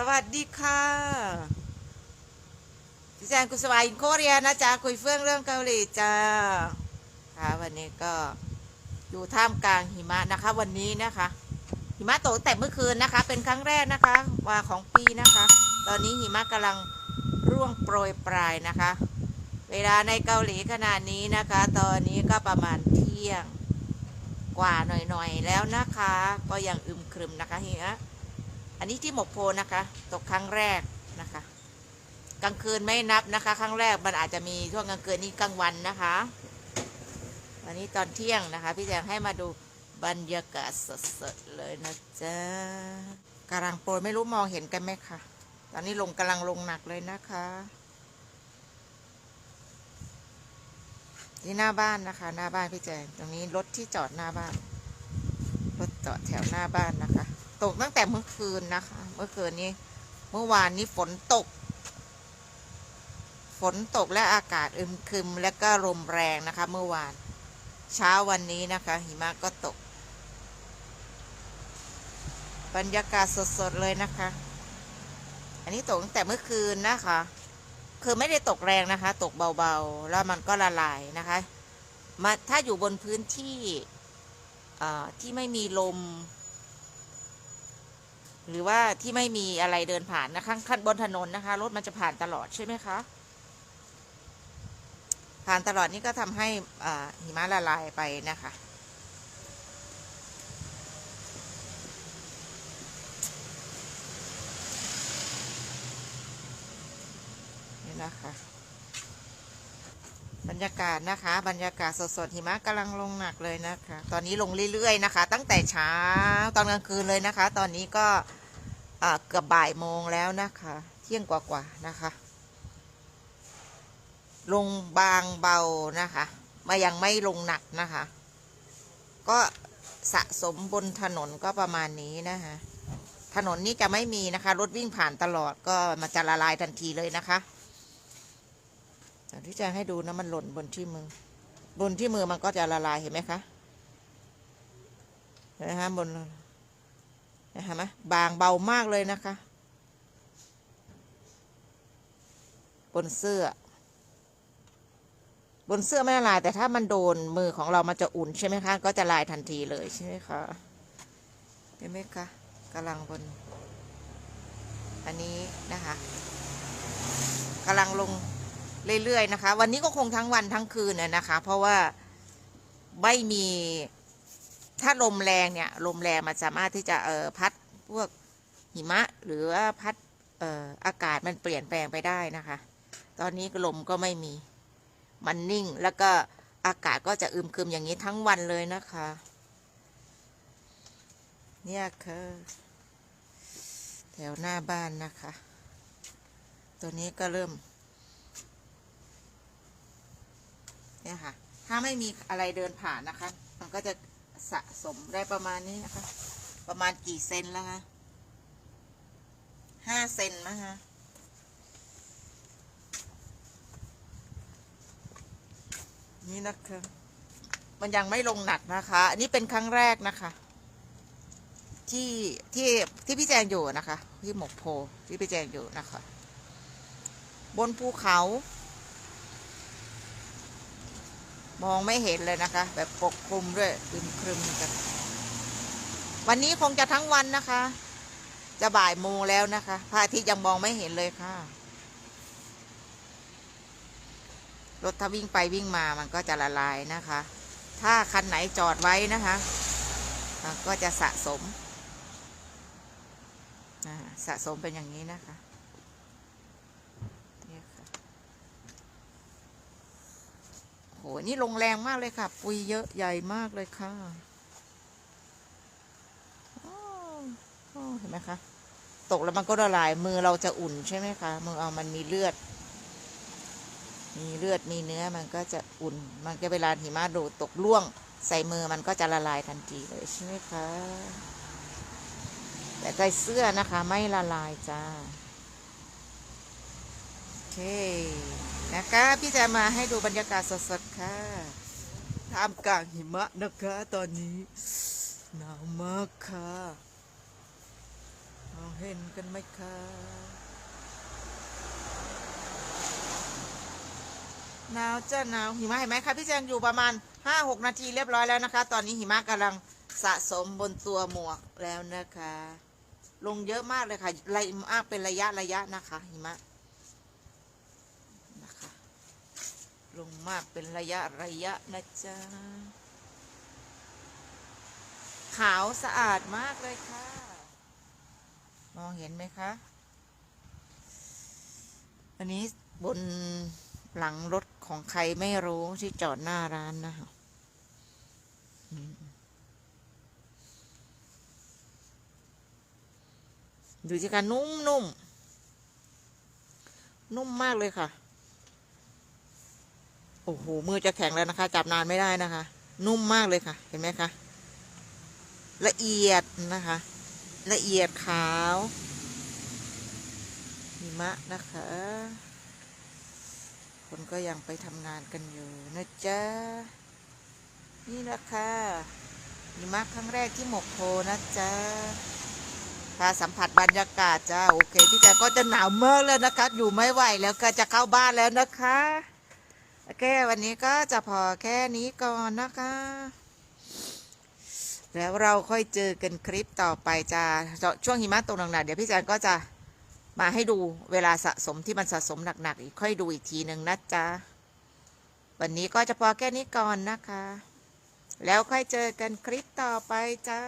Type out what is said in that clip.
สวัสดีค่ะพี่แจนกุศวาอินโคเรียนะจ๊ะคุยเฟื่องเรื่องเกาหลีจ้าค่ะวันนี้ก็อยู่ท่ามกลางหิมะนะคะ วันนี้นะคะ หิมะตกแต่เมื่อคืนนะคะ เป็นครั้งแรกนะคะว่าของปีนะคะ ตอนนี้หิมะกำลังร่วงโปรยปลายนะคะ เวลาในเกาหลีขนาดนี้นะคะ ตอนนี้ก็ประมาณเที่ยงกว่าหน่อยๆแล้วนะคะ ก็ยังอึมครึมนะคะหิมะ อันนี้ที่หมกโพนะคะ ตกครั้งแรกนะคะ กลางคืนไม่นับนะคะ ครั้งแรกมันอาจจะมีช่วงกลางคืนนี้กลางวันนะคะวันนี้ตอนเที่ยงนะคะ พี่แจงให้มาดูบรรยากาศสดๆเลยนะจ๊ะกำลังโปรยไม่รู้มองเห็นกันไหมคะตอนนี้ลงกำลังลงหนักเลยนะคะที่หน้าบ้านนะคะ หน้าบ้านพี่แจงตรงนี้รถที่จอดหน้าบ้านรถจอดแถวหน้าบ้านนะคะ ตกตั้งแต่เมื่อคืนนะคะ เมื่อคืนนี้ เมื่อวานนี้ฝนตก ฝนตกและอากาศอึมครึมและก็ลมแรงนะคะ เมื่อวาน เช้าวันนี้นะคะ หิมะก็ตก บรรยากาศสดๆเลยนะคะ อันนี้ตกตั้งแต่เมื่อคืนนะคะ คือไม่ได้ตกแรงนะคะ ตกเบาๆ แล้วมันก็ละลายนะคะมาถ้าอยู่บนพื้นที่ที่ไม่มีลม หรือว่าที่ไม่มีอะไรเดินผ่านนะคะขั้นบนถนนนะคะ รถมันจะผ่านตลอดใช่ไหมคะ ผ่านตลอดนี่ก็ทำให้หิมะละลายไปนะคะนี่นะคะ บรรยากาศนะคะ บรรยากาศสดๆหิมะกำลังลงหนักเลยนะคะ ตอนนี้ลงเรื่อยๆนะคะ ตั้งแต่เช้าตอนกลางคืนเลยนะคะ ตอนนี้ก็ เกือบบ่ายโมงแล้วนะคะ เที่ยงกว่าๆนะคะ ลงบางเบานะคะมายังไม่ลงหนักนะคะ ก็สะสมบนถนนก็ประมาณนี้นะคะ ถนนนี้จะไม่มีนะคะ รถวิ่งผ่านตลอดก็มันจะละลายทันทีเลยนะคะเดี๋ยวที่จะให้ดูนะมันหล่นบนที่มือ บนที่มือมันก็จะละลายเห็นไหมคะเห็นไหมคะบน เห็นไหมบางเบามากเลยนะคะบนเสื้อบนเสื้อไม่ละลายแต่ถ้ามันโดนมือของเรามันจะอุ่นใช่ไหมคะก็จะลายทันทีเลยใช่ไหมคะเห็นไหมคะกำลังบน อันนี้นะคะกำลังลงเรื่อยๆนะคะ วันนี้ก็คงทั้งวันทั้งคืนน่ะนะคะ เพราะว่าไม่มี ถ้าลมแรงเนี่ยลมแรงมันสามารถที่จะเออพัดพวกหิมะหรือว่าพัดเอออากาศมันเปลี่ยนแปลงไปได้นะคะ ตอนนี้ลมก็ไม่มีมันนิ่งแล้วก็อากาศก็จะอึมครึมอย่างนี้ทั้งวันเลยนะคะ เนี่ยคือแถวหน้าบ้านนะคะ ตัวนี้ก็เริ่ม เนี่ยค่ะ ถ้าไม่มีอะไรเดินผ่านนะคะ มันก็จะ สะสมได้ประมาณนี้นะคะ ประมาณกี่เซนแล้วคะห้าเซนนะคะนี่นะคะมันยังไม่ลงหนักนะคะ อันนี้เป็นครั้งแรกนะคะ ที่ที่ที่พี่แจงอยู่นะคะ ที่หมกโพที่พี่แจงอยู่นะคะ บนภูเขา มองไม่เห็นเลยนะคะ แบบปกคลุมด้วยครึมครึมกัน วันนี้คงจะทั้งวันนะคะ จะบ่ายโมงแล้วนะคะพระอาทิตย์ยังมองไม่เห็นเลยค่ะ รถถ้าวิ่งไปวิ่งมามันก็จะละลายนะคะ ถ้าคันไหนจอดไว้นะคะก็จะสะสมสะสมเป็นอย่างนี้นะคะเนี่ยค่ะโห นี่ลงแรงมากเลยค่ะ ปุยเยอะใหญ่มากเลยค่ะเห็นไหมคะ ตกแล้วมันก็ละลาย มือเราจะอุ่นใช่ไหมคะ มือเอามันมีเลือด มีเลือด มีเนื้อ มันก็จะอุ่น มันก็เวลาหิมะดูตกล่วง ใส่มือมันก็จะละลายทันทีเลยใช่ไหมคะ แต่ใส่เสื้อนะคะ ไม่ละลายจ้า โอเค นะคะ พี่จะมาให้ดูบรรยากาศสดๆค่ะท่ามกลางหิมะนะคะ ตอนนี้หนาวมากค่ะมองเห็นกันไหมคะหนาวจะหนาวหิมะเห็นไหมคะพี่แจงอยู่ประมาณห้าหกนาทีเรียบร้อยแล้วนะคะ ตอนนี้หิมะกำลังสะสมบนตัวหมวกแล้วนะคะ ลงเยอะมากเลยค่ะไล่มากเป็นระยะระยะนะคะหิมะ ลงมากเป็นระยะระยะนะจ๊ะ ขาวสะอาดมากเลยค่ะ มองเห็นไหมคะ อันนี้บนหลังรถของใครไม่รู้ที่จอดหน้าร้านนะคะดูสิคะนุ่มนุ่มนุ่มมากเลยค่ะ โอ้โห มือจะแข็งแล้วนะคะ จับนานไม่ได้นะคะ นุ่มมากเลยค่ะ เห็นไหมคะ ละเอียดนะคะ ละเอียดขาวหิมะนะคะ คนก็ยังไปทำงานกันอยู่นะจ๊ะ นี่นะคะหิมะครั้งแรกที่หมกโพนะจ๊ะพาสัมผัสบรรยากาศจ้า โอเค พี่แจ๊คก็จะหนาวมากแล้วนะคะ อยู่ไม่ไหวแล้วก็จะเข้าบ้านแล้วนะคะ โอเค วันนี้ก็จะพอแค่นี้ก่อนนะคะ แล้วเราค่อยเจอกันคลิปต่อไปจ้าช่วงหิมะตกหนักๆเดี๋ยวพี่แจนก็จะมาให้ดูเวลาสะสมที่มันสะสมหนักๆอีกค่อยดูอีกทีหนึ่งนะจ๊ะ วันนี้ก็จะพอแค่นี้ก่อนนะคะ แล้วค่อยเจอกันคลิปต่อไปจ้า